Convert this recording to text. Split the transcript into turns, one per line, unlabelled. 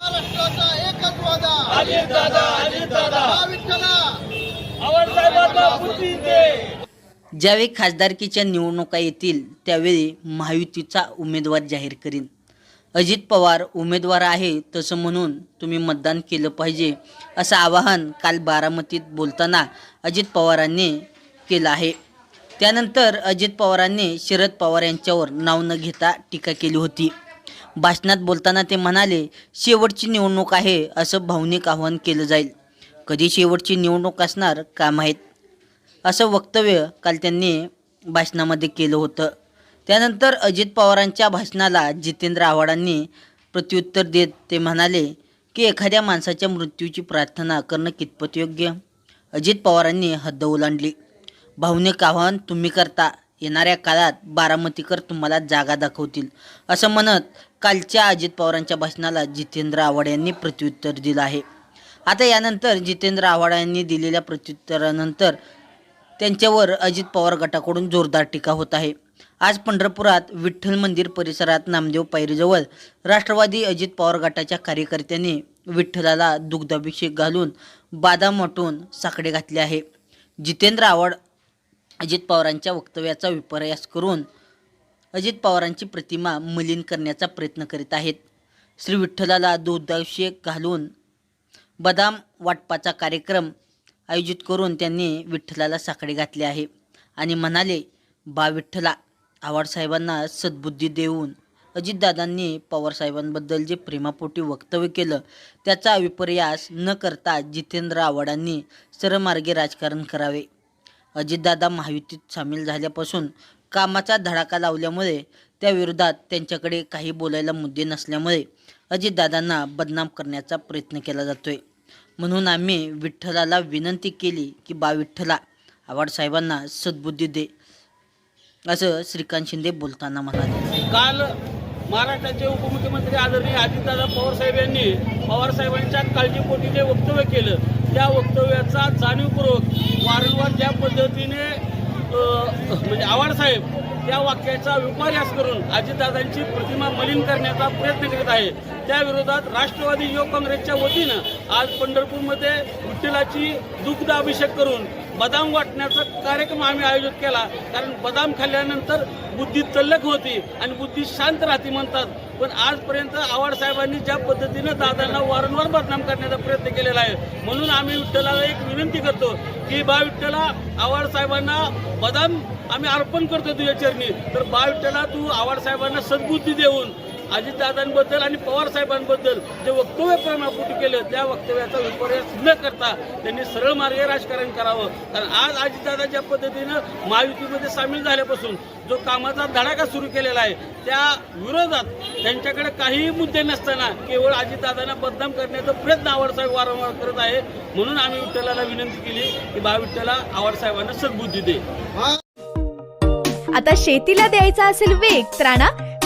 महाराष्ट्राचा एकच वादा
अजित दादा अजित दादा
विठ्ठला
साहेबांना बुद्धी दे
ज्यावेळी खासदारकीच्या निवडणुका येतील त्यावेळी महायुतीचा उमेदवार जाहीर करीन. अजित पवार उमेदवार आहे तसं म्हणून तुम्ही मतदान केलं पाहिजे असं आवाहन काल बारामतीत बोलताना अजित पवारांनी केलं आहे. त्यानंतर अजित पवारांनी शरद पवार यांच्यावर नाव न घेता टीका केली होती. भाषणात बोलताना ते म्हणाले शेवटची निवडणूक आहे असं भावनिक आवाहन केलं जाईल. कधी शेवटची निवडणूक असणार का माहीत? असं वक्तव्य काल त्यांनी भाषणामध्ये केलं होतं. त्यानंतर अजित पवारांच्या भाषणाला जितेंद्र आव्हाडांनी प्रत्युत्तर देत ते म्हणाले की एखाद्या माणसाच्या मृत्यूची प्रार्थना करणं कितपत योग्य? अजित पवारांनी हद्द ओलांडली. भावनिक आव्हान तुम्ही करता येणाऱ्या काळात बारामतीकर तुम्हाला जागा दाखवतील. असं म्हणत कालच्या अजित पवारांच्या भाषणाला जितेंद्र आव्हाड यांनी प्रत्युत्तर दिलं आहे. आता यानंतर जितेंद्र आव्हाड यांनी दिलेल्या प्रत्युत्तरानंतर त्यांच्यावर अजित पवार गटाकडून जोरदार टीका होत आहे. आज पंढरपुरात विठ्ठल मंदिर परिसरात नामदेव पायरीजवळ राष्ट्रवादी अजित पवार गटाच्या कार्यकर्त्यांनी विठ्ठलाला दुग्धाभिषेक घालून बादाम वाटून साकडे घातले आहे. जितेंद्र आव्हाड अजित पवारांच्या वक्तव्याचा विपर्यास करून अजित पवारांची प्रतिमा मलिन करण्याचा प्रयत्न करीत आहेत. श्री विठ्ठलाला दुग्धाभिषेक घालून बदाम वाटपाचा कार्यक्रम आयोजित करून त्यांनी विठ्ठलाला साखळे घातले आहे आणि म्हणाले बा विठ्ठला आवाडसाहेबांना सद्बुद्धी देऊन अजितदादांनी पवारसाहेबांबद्दल जे प्रेमापोटी वक्तव्य केलं त्याचा विपर्यास न करता जितेंद्र आव्हाडांनी सरमार्गे राजकारण करावे. अजितदादा महायुतीत सामील झाल्यापासून कामाचा धडाका लावल्यामुळे त्याविरोधात त्यांच्याकडे काही बोलायला मुद्दे नसल्यामुळे अजितदादांना बदनाम करण्याचा प्रयत्न केला जातोय. म्हणून आम्ही विठ्ठलाला विनंती केली की बा विठ्ठला आवाडसाहेबांना सद्बुद्धी दे असं श्रीकांत शिंदे बोलताना म्हणाले.
काल महाराष्ट्राचे उपमुख्यमंत्री आदरणीय अजितदादा पवार साहेब यांनी पवार साहेबांच्या काळजीपोटी जे वक्तव्य केलं. त्या वक्तव्याचा जाणीवपूर्वक वारंवार ज्या पद्धतीने म्हणजे आव्हाडसाहेब त्या वाक्याचा विपर्यास करून अजितदादांची प्रतिमा मलिन करण्याचा प्रयत्न करीत आहे. त्याविरोधात राष्ट्रवादी युवक काँग्रेसच्या वतीनं आज पंढरपूरमध्ये विठ्ठलाची दुग्ध अभिषेक करून बदाम वाटण्याचा कार्यक्रम आम्ही आयोजित केला. कारण बदाम खाल्ल्यानंतर बुद्धी तल्लक होती आणि बुद्धी शांत राहते म्हणतात. पण आजपर्यंत आव्हाड साहेबांनी ज्या पद्धतीनं दादांना वारंवार बदनाम करण्याचा प्रयत्न केलेला आहे म्हणून आम्ही विठ्ठलाला एक विनंती करतो की बा विठ्ठला आव्हाड साहेबांना बदाम आम्ही अर्पण करतो तुझ्या चरणी. तर बा विठ्ठला तू आव्हाड साहेबांना सद्बुद्धी देऊन अजितदादांबद्दल आणि पवार साहेबांबद्दल जे वक्तव्य प्रेमापोटी केलं त्या वक्तव्याचा विपर्यास न करता त्यांनी सरळ मार्गे राजकारण करावं. कारण आज अजितदादा ज्या पद्धतीनं महायुतीमध्ये सामील झाल्यापासून जो कामाचा धडाका सुरू केलेला आहे त्या विरोधात त्यांच्याकडे काहीही मुद्दे नसताना केवळ अजितदादांना बदनाम करण्याचा प्रयत्न आवडसाहेब वारंवार करत आहे. म्हणून आम्ही विठ्ठलाला विनंती केली की बा विठ्ठला आवडसाहेबांना सद्बुद्धी दे.
आता शेतीला द्यायचा असेल वेग तर